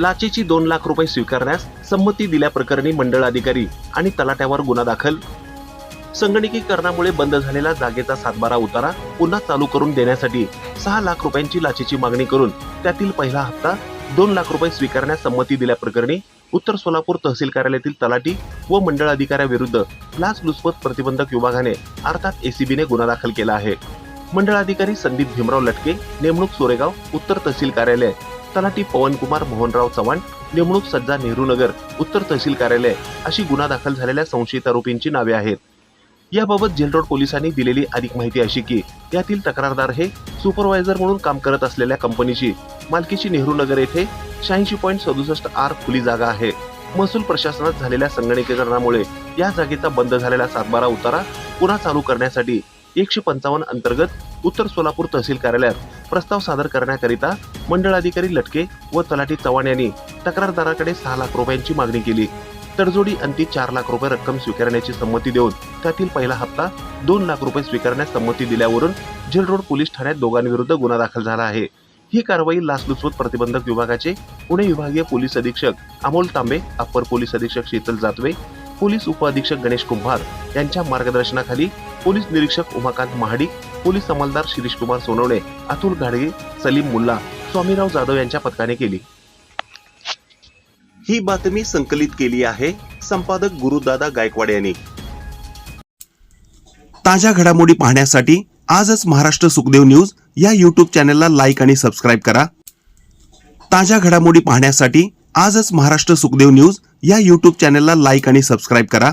लाचेची दोन लाख रुपये स्वीकारण्यास संमती दिल्याप्रकरणी मंडळ अधिकारी आणि तलाट्यावर गुन्हा दाखल. संगणकीकरणामुळे बंद झालेला जागेचा सातबारा उतारा पुन्हा चालू करून देण्यासाठी सहा लाख रुपयांची लाचेची मागणी करून त्यातील पहिला हप्ता दोन लाख रुपये स्वीकारण्यास संमती दिल्याप्रकरणी उत्तर सोलापूर तहसील कार्यालयातील तलाटी व मंडळ अधिकाऱ्याविरुद्ध लाचलुचपत प्रतिबंधक विभागाने अर्थात एसीबीने गुन्हा दाखल केला आहे. मंडळ अधिकारी संदीप भीमराव लटके नेमणूक सोरेगाव उत्तर तहसील कार्यालय. तलाठी पवनकुमार मोहनराव चव्हाण नेमणूक सज्जा नेहरू नगर उत्तर तहसील कार्यालय अशी गुन्हा दाखल झालेल्या संशयित आरोपींची नावे आहेत. याबाबत जेलरोड पोलिसांनी दिलेली अधिक माहिती अशी की यातील तक्रारदार हे सुपरवायझर म्हणून काम करत असलेल्या कंपनीची मालकीची नेहरू नगर येथे शहाऐंशी पॉईंट सदुसष्ट आर खुली जागा आहे. महसूल प्रशासनात झालेल्या संगणकीकरणामुळे या जागेचा बंद झालेला सातबारा उतारा पुन्हा चालू करण्यासाठी एकशे पंचावन्न अंतर्गत उत्तर सोलापूर तहसील कार्यालयात प्रस्ताव सादर करण्याकरिता मंडळ अधिकारी लटके व तलाठी चव्हाण यांनी तक्रारदाराकडे सहा लाख रुपयांची मागणी केली. तडजोडी अंती चार लाख रुपये रक्कम स्वीकारण्याची संमती देऊन त्यातील पहिला हप्ता दोन लाख रुपये स्वीकारण्यास संमती दिल्यावरून जेल रोड पोलीस ठाण्यात दोघांविरुद्ध गुन्हा दाखल झाला आहे. ही कारवाई लाचलुचपत प्रतिबंधक विभागाचे पुणे विभागीय पोलीस अधीक्षक अमोल तांबे अप्पर पोलीस अधीक्षक शीतल जातवे पोलीस उपअधीक्षक गणेश कुंभार यांच्या मार्गदर्शनाखाली पोलीस निरीक्षक उमाकांत महाडिक पोलीस अंमलदार शिरीष कुमार सोनवणे अतुल घाडगे सलीम मुल्ला स्वामीराव जाधव यांच्या पथकाने केली. ही बातमी संकलित केली आहे संपादक गुरुदादा गायकवाड यांनी. ताज्या घडामोडी पाहण्यासाठी आजच महाराष्ट्र सुखदेव न्यूज या यूट्यूब चॅनलला लाईक आणि सबस्क्राईब करा. ताज्या घडामोडी पाहण्यासाठी आजच महाराष्ट्र सुखदेव न्यूज या यूट्यूब चॅनलला लाईक आणि सबस्क्राईब करा.